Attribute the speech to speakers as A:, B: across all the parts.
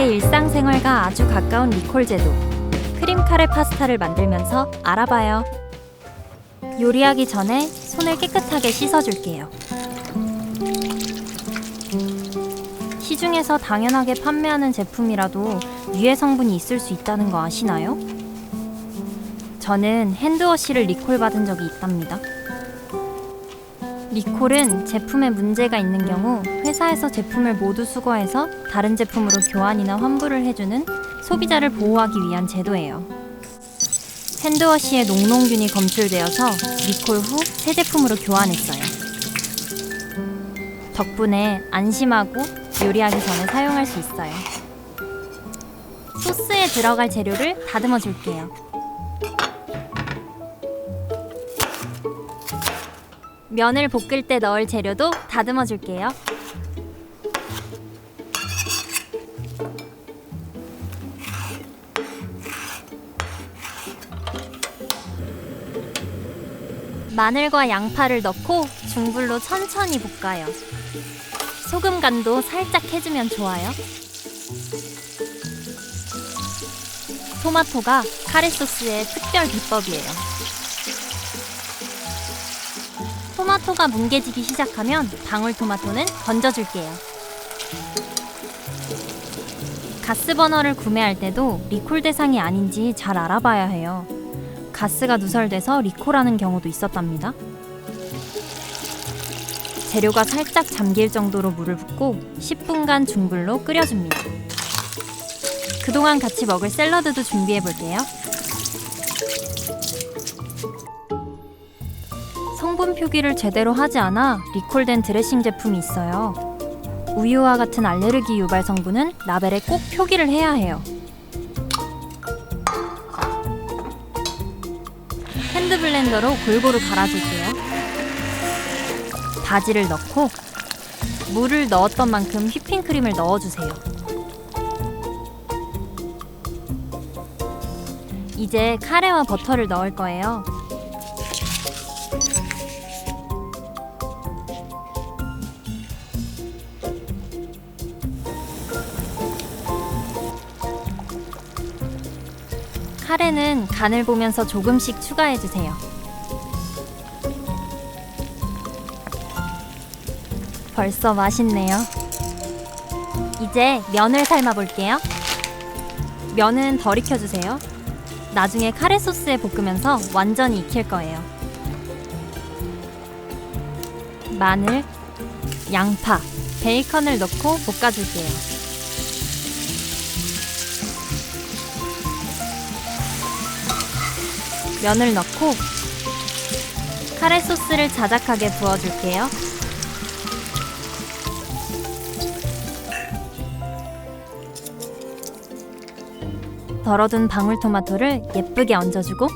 A: 생활과 아주 가까운 리콜 제도. 크림 카레 파스타를 만들면서 알아봐요. 요리하기 전에 손을 깨끗하게 씻어줄게요. 시중에서 당연하게 판매하는 제품이라도 유해 성분이 있을 수 있다는 거 아시나요? 저는 핸드워시를 리콜 받은 적이 있답니다. 리콜은 제품에 문제가 있는 경우 회사에서 제품을 모두 수거해서 다른 제품으로 교환이나 환불을 해주는 소비자를 보호하기 위한 제도예요. 핸드워시에 농농균이 검출되어서 리콜 후 새 제품으로 교환했어요. 덕분에 안심하고 요리하기 전에 사용할 수 있어요. 소스에 들어갈 재료를 다듬어 줄게요. 면을 볶을 때 넣을 재료도 다듬어 줄게요. 마늘과 양파를 넣고 중불로 천천히 볶아요. 소금 간도 살짝 해주면 좋아요. 토마토가 카레 소스의 특별 비법이에요. 토마토가 뭉개지기 시작하면 방울토마토는 건져줄게요. 가스버너를 구매할 때도 리콜 대상이 아닌지 잘 알아봐야 해요. 가스가 누설돼서 리콜하는 경우도 있었답니다. 재료가 살짝 잠길 정도로 물을 붓고 10분간 중불로 끓여줍니다. 그동안 같이 먹을 샐러드도 준비해 볼게요. 성분 표기를 제대로 하지 않아 리콜된 드레싱 제품이 있어요. 우유와 같은 알레르기 유발 성분은 라벨에 꼭 표기를 해야 해요. 핸드 블렌더로 골고루 갈아줄게요. 바지를 넣고 물을 넣었던 만큼 휘핑크림을 넣어주세요. 이제 카레와 버터를 넣을 거예요. 카레는 간을 보면서 조금씩 추가해 주세요. 벌써 맛있네요. 이제 면을 삶아 볼게요. 면은 덜 익혀 주세요. 나중에 카레 소스에 볶으면서 완전히 익힐 거예요. 마늘, 양파, 베이컨을 넣고 볶아줄게요. 면을 넣고 카레 소스를 자작하게 부어줄게요. 덜어둔 방울토마토를 예쁘게 얹어주고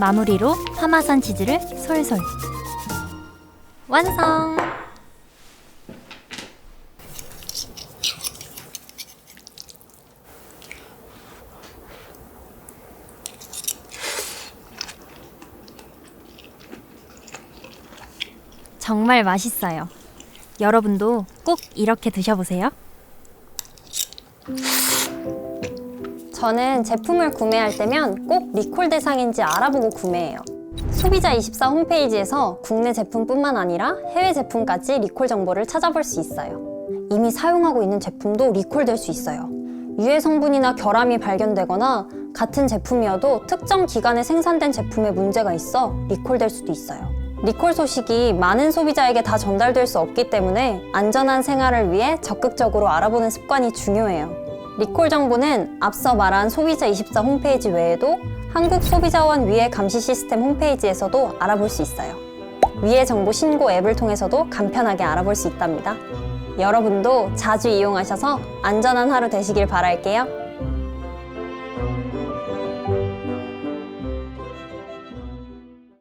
A: 마무리로 파마산 치즈를 솔솔 완성! 정말 맛있어요. 여러분도 꼭 이렇게 드셔보세요.
B: 저는 제품을 구매할 때면 꼭 리콜 대상인지 알아보고 구매해요. 소비자24 홈페이지에서 국내 제품뿐만 아니라 해외 제품까지 리콜 정보를 찾아볼 수 있어요. 이미 사용하고 있는 제품도 리콜될 수 있어요. 유해 성분이나 결함이 발견되거나 같은 제품이어도 특정 기간에 생산된 제품에 문제가 있어 리콜될 수도 있어요. 리콜 소식이 많은 소비자에게 다 전달될 수 없기 때문에 안전한 생활을 위해 적극적으로 알아보는 습관이 중요해요. 리콜 정보는 앞서 말한 소비자24 홈페이지 외에도 한국소비자원 위해 감시 시스템 홈페이지에서도 알아볼 수 있어요. 위해 정보 신고 앱을 통해서도 간편하게 알아볼 수 있답니다. 여러분도 자주 이용하셔서 안전한 하루 되시길 바랄게요.